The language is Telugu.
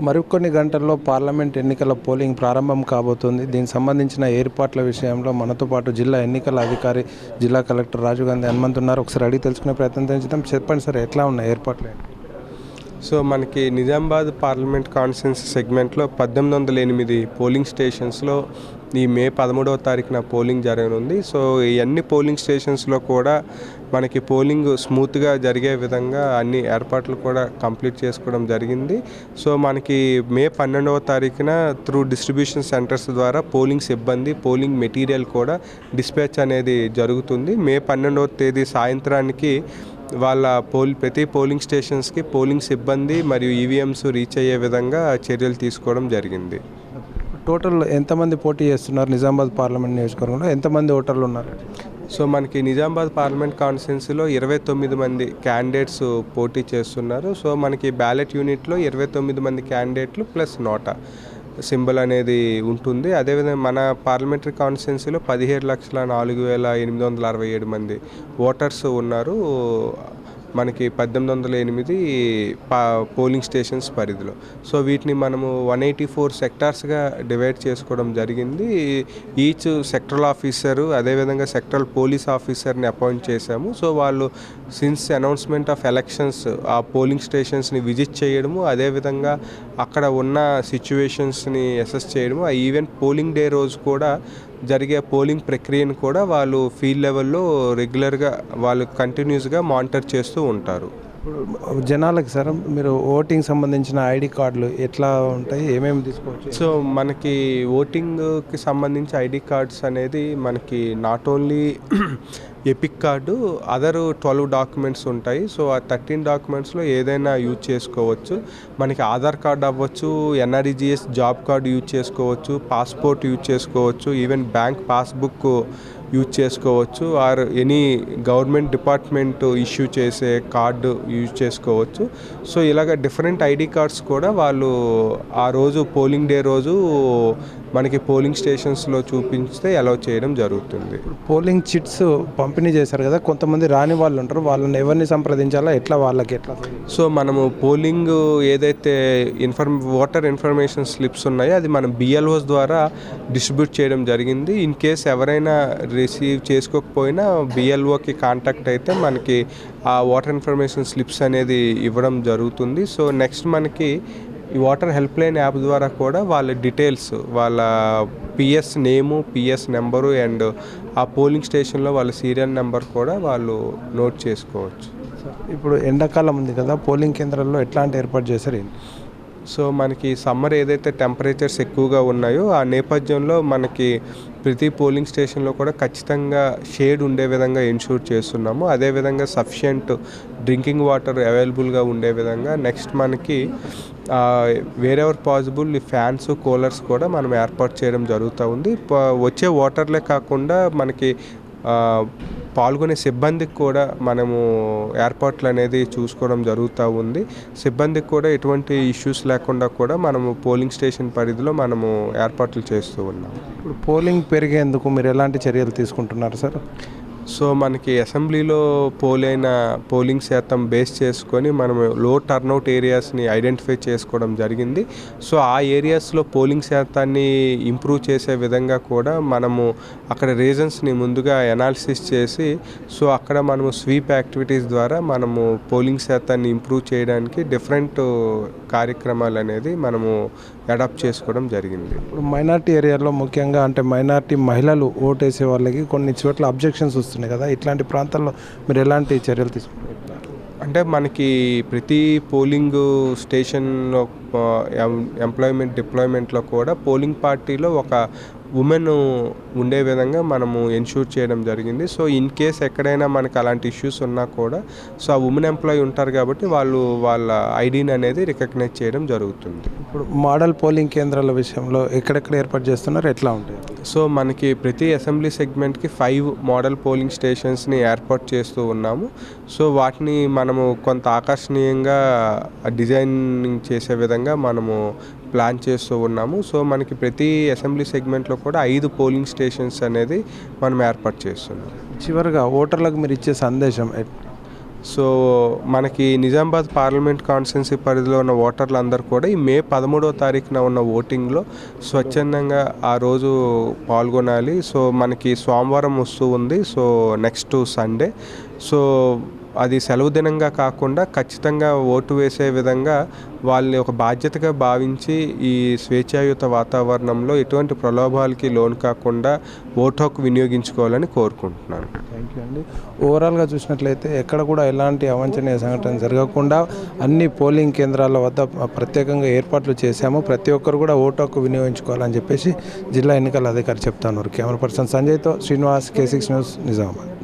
మరికొన్ని గంటల్లో పార్లమెంట్ ఎన్నికల పోలింగ్ ప్రారంభం కాబోతుంది. దీనికి సంబంధించిన ఏర్పాట్ల విషయంలో మనతో పాటు జిల్లా ఎన్నికల అధికారి జిల్లా కలెక్టర్ రాజీవ్ గాంధీ హనుమంత్ ఉన్నారు. ఒకసారి అడిగి తెలుసుకునే ప్రయత్నం చేద్దాం. చెప్పండి సార్ ఎట్లా ఉన్నాయి ఏర్పాట్లు? సో మనకి నిజామాబాద్ పార్లమెంట్ కాన్ఫరెన్స్ సెగ్మెంట్లో పద్దెనిమిది వందల ఎనిమిది పోలింగ్ స్టేషన్స్లో ఈ మే పదమూడవ తారీఖున పోలింగ్ జరగనుంది. సో ఈ అన్ని పోలింగ్ స్టేషన్స్లో కూడా మనకి పోలింగ్ స్మూత్గా జరిగే విధంగా అన్ని ఏర్పాట్లు కూడా కంప్లీట్ చేసుకోవడం జరిగింది. సో మనకి మే పన్నెండవ తారీఖున త్రూ డిస్ట్రిబ్యూషన్ సెంటర్స్ ద్వారా పోలింగ్ సిబ్బంది పోలింగ్ మెటీరియల్ కూడా డిస్పాచ్ అనేది జరుగుతుంది. మే పన్నెండవ తేదీ సాయంత్రానికి వాళ్ళ పోల్ ప్రతి పోలింగ్ స్టేషన్స్కి పోలింగ్ సిబ్బంది మరియు ఈవీఎంస్ రీచ్ అయ్యే విధంగా చర్యలు తీసుకోవడం జరిగింది. టోటల్ ఎంతమంది పోటీ చేస్తున్నారు నిజామాబాద్ పార్లమెంట్ నియోజకవర్గంలో? ఎంతమంది ఓటర్లు ఉన్నారు? సో మనకి నిజామాబాద్ పార్లమెంట్ కాన్స్టిట్యున్సీలో ఇరవై తొమ్మిది మంది క్యాండిడేట్స్ పోటీ చేస్తున్నారు. సో మనకి బ్యాలెట్ యూనిట్లో ఇరవై తొమ్మిది మంది క్యాండిడేట్లు ప్లస్ నోటా సింబల్ అనేది ఉంటుంది. అదేవిధంగా మన పార్లమెంటరీ కాన్స్టిట్యున్సీలో పదిహేడు లక్షల నాలుగు వేల ఎనిమిది వందల అరవై ఏడు మంది ఓటర్స్ ఉన్నారు. మనకి పద్దెనిమిది వందల ఎనిమిది పా పోలింగ్ స్టేషన్స్ పరిధిలో. సో వీటిని మనము వన్ ఎయిటీ ఫోర్ సెక్టార్స్గా డివైడ్ చేసుకోవడం జరిగింది. ఈచ్ సెక్టరల్ ఆఫీసరు అదేవిధంగా సెక్టరల్ పోలీస్ ఆఫీసర్ని అపాయింట్ చేశాము. సో వాళ్ళు సిన్స్ అనౌన్స్మెంట్ ఆఫ్ ఎలక్షన్స్ ఆ పోలింగ్ స్టేషన్స్ని విజిట్ చేయడము అదేవిధంగా అక్కడ ఉన్న సిచ్యువేషన్స్ని అసెస్ చేయడము ఆ ఈవెన్ పోలింగ్ డే రోజు కూడా జరిగే పోలింగ్ ప్రక్రియను కూడా వాళ్ళు ఫీల్డ్ లెవెల్లో రెగ్యులర్గా వాళ్ళు కంటిన్యూస్గా మానిటర్ చేస్తూ ఉంటారు. జనాలకి సార్ మీరు ఓటింగ్ సంబంధించిన ఐడి కార్డులు ఎట్లా ఉంటాయి? ఏమేమి తీసుకోవచ్చు? సో మనకి ఓటింగ్కి సంబంధించి ఐడి కార్డ్స్ అనేది మనకి not only EPIC card other twelve documents ఉంటాయి. సో ఆ థర్టీన్ డాక్యుమెంట్స్లో ఏదైనా యూజ్ చేసుకోవచ్చు. మనకి ఆధార్ కార్డ్ అవ్వచ్చు ఎన్ఆర్ఈజిఎస్ జాబ్ కార్డు యూజ్ చేసుకోవచ్చు పాస్పోర్ట్ యూజ్ చేసుకోవచ్చు ఈవెన్ బ్యాంక్ పాస్బుక్ యూజ్ చేసుకోవచ్చు or any government department issue చేసే కార్డు యూజ్ చేసుకోవచ్చు. సో ఇలాగ డిఫరెంట్ ఐడి కార్డ్స్ కూడా వాళ్ళు ఆ రోజు పోలింగ్ డే రోజు మనకి పోలింగ్ స్టేషన్స్లో చూపించితే అలౌ చేయడం జరుగుతుంది. పోలింగ్ చిట్స్ పంపిణీ చేశారు కదా కొంతమంది రాని వాళ్ళు ఉంటారు వాళ్ళని ఎవరిని సంప్రదించాలా ఎట్లా వాళ్ళకి ఎట్లా? సో మనము పోలింగ్ ఏదైతే ఇన్ఫర్మ్ ఓటర్ ఇన్ఫర్మేషన్ స్లిప్స్ ఉన్నాయో అది మనం బిఎల్ఓస్ ద్వారా డిస్ట్రిబ్యూట్ చేయడం జరిగింది. ఇన్ కేస్ ఎవరైనా రిసీవ్ చేసుకోకపోయినా బిఎల్ఓకి కాంటాక్ట్ అయితే మనకి ఆ ఓటర్ ఇన్ఫర్మేషన్ స్లిప్స్ అనేది ఇవ్వడం జరుగుతుంది. సో నెక్స్ట్ మనకి ఈ వాటర్ హెల్ప్ లైన్ యాప్ ద్వారా కూడా వాళ్ళ డీటెయిల్స్ వాళ్ళ PS name PS number and ఆ పోలింగ్ స్టేషన్లో వాళ్ళ సీరియల్ నెంబర్ కూడా వాళ్ళు నోట్ చేసుకోవచ్చు. ఇప్పుడు ఎండాకాలం ఉంది కదా పోలింగ్ కేంద్రాల్లో ఎట్లాంటి ఏర్పాటు చేశారు సో మనకి సమ్మర్ ఏదైతే టెంపరేచర్స్ ఎక్కువగా ఉన్నాయో ఆ నేపథ్యంలో మనకి ప్రతి పోలింగ్ స్టేషన్లో కూడా ఖచ్చితంగా షేడ్ ఉండే విధంగా ఇన్షూర్ చేస్తున్నాము. అదేవిధంగా సఫిషియంట్ డ్రింకింగ్ వాటర్ అవైలబుల్గా ఉండే విధంగా నెక్స్ట్ మనకి వేరెవర్ పాసిబుల్ ఈ ఫ్యాన్స్ కూలర్స్ కూడా మనం ఏర్పాటు చేయడం జరుగుతూ ఉంది. వచ్చే వాటర్లే కాకుండా మనకి పాల్గొనే సిబ్బందికి కూడా మనము ఏర్పాట్లు అనేది చూసుకోవడం జరుగుతూ ఉంది. సిబ్బందికి కూడా ఎటువంటి ఇష్యూస్ లేకుండా కూడా మనము పోలింగ్ స్టేషన్ పరిధిలో మనము ఏర్పాట్లు చేస్తూ ఉన్నాం. ఇప్పుడు పోలింగ్ పెరిగేందుకు మీరు ఎలాంటి చర్యలు తీసుకుంటున్నారు సార్ సో మనకి అసెంబ్లీలో పోలైన పోలింగ్ శాతం బేస్ చేసుకొని మనము లో టర్నౌట్ ఏరియాస్ని ఐడెంటిఫై చేసుకోవడం జరిగింది. సో ఆ ఏరియాస్లో పోలింగ్ శాతాన్ని ఇంప్రూవ్ చేసే విధంగా కూడా మనము అక్కడ రీజన్స్ని ముందుగా ఎనాలిసిస్ చేసి సో అక్కడ మనము స్వీప్ యాక్టివిటీస్ ద్వారా మనము పోలింగ్ శాతాన్ని ఇంప్రూవ్ చేయడానికి డిఫరెంట్ కార్యక్రమాలు అనేది మనము అడాప్ట్ చేసుకోవడం జరిగింది. ఇప్పుడు మైనార్టీ ఏరియాలో ముఖ్యంగా అంటే మైనార్టీ మహిళలు ఓటేసే వాళ్ళకి కొన్ని చోట్ల అబ్జెక్షన్స్ వస్తున్నాయి కదా. ఇట్లాంటి ప్రాంతాల్లో మీరు ఎలాంటి చర్యలు తీసుకుంటారు అంటే మనకి ప్రతి పోలింగ్ స్టేషన్లో ఎంప్లాయ్మెంట్ డిప్లాయ్మెంట్లో కూడా పోలింగ్ పార్టీలో ఒక ఉమెన్ ఉండే విధంగా మనము ఎన్షూర్ చేయడం జరిగింది. సో ఇన్ కేస్ ఎక్కడైనా మనకి అలాంటి ఇష్యూస్ ఉన్నా కూడా సో ఆ ఉమెన్ ఎంప్లాయీ ఉంటారు కాబట్టి వాళ్ళు వాళ్ళ ఐడీని అనేది రికగ్నైజ్ చేయడం జరుగుతుంది. ఇప్పుడు మోడల్ పోలింగ్ కేంద్రాల విషయంలో ఎక్కడెక్కడ ఏర్పాటు చేస్తున్నారు? ఎట్లా ఉంటాయి? సో మనకి ప్రతి అసెంబ్లీ సెగ్మెంట్కి ఫైవ్ మోడల్ పోలింగ్ స్టేషన్స్ని ఏర్పాటు చేస్తూ ఉన్నాము. సో వాటిని మనము కొంత ఆకర్షణీయంగా డిజైనింగ్ చేసే విధంగా మనము ప్లాన్ చేస్తూ ఉన్నాము. సో మనకి ప్రతి అసెంబ్లీ సెగ్మెంట్లో కూడా ఐదు పోలింగ్ స్టేషన్స్ అనేది మనం ఏర్పాటు చేస్తున్నాం. చివరిగా ఓటర్లకు మీరు ఇచ్చే సందేశం సో మనకి నిజామాబాద్ పార్లమెంట్ కాన్స్టిట్యున్సీ పరిధిలో ఉన్న ఓటర్లు అందరూ కూడా ఈ మే పదమూడవ తారీఖున ఉన్న ఓటింగ్లో స్వచ్ఛందంగా ఆ రోజు పాల్గొనాలి. సో మనకి సోమవారం వస్తూ ఉంది. So next Sunday. సో అది సెలవు దినంగా కాకుండా ఖచ్చితంగా ఓటు వేసే విధంగా వాళ్ళని ఒక బాధ్యతగా భావించి ఈ స్వేచ్ఛాయుత వాతావరణంలో ఎటువంటి ప్రలోభాలకి లోను కాకుండా ఓటు హక్కు వినియోగించుకోవాలని కోరుకుంటున్నాను. థ్యాంక్ యూ అండి. ఓవరాల్గా చూసినట్లయితే ఎక్కడ కూడా ఎలాంటి అవాంఛనీయ సంఘటన జరగకుండా అన్ని పోలింగ్ కేంద్రాల వద్ద ప్రత్యేకంగా ఏర్పాట్లు చేశాము. ప్రతి ఒక్కరు కూడా ఓటు హక్కు వినియోగించుకోవాలని చెప్పేసి జిల్లా ఎన్నికల అధికారి చెప్తాను camera person సంజయ్తో Srinivas K six news Nizamabad.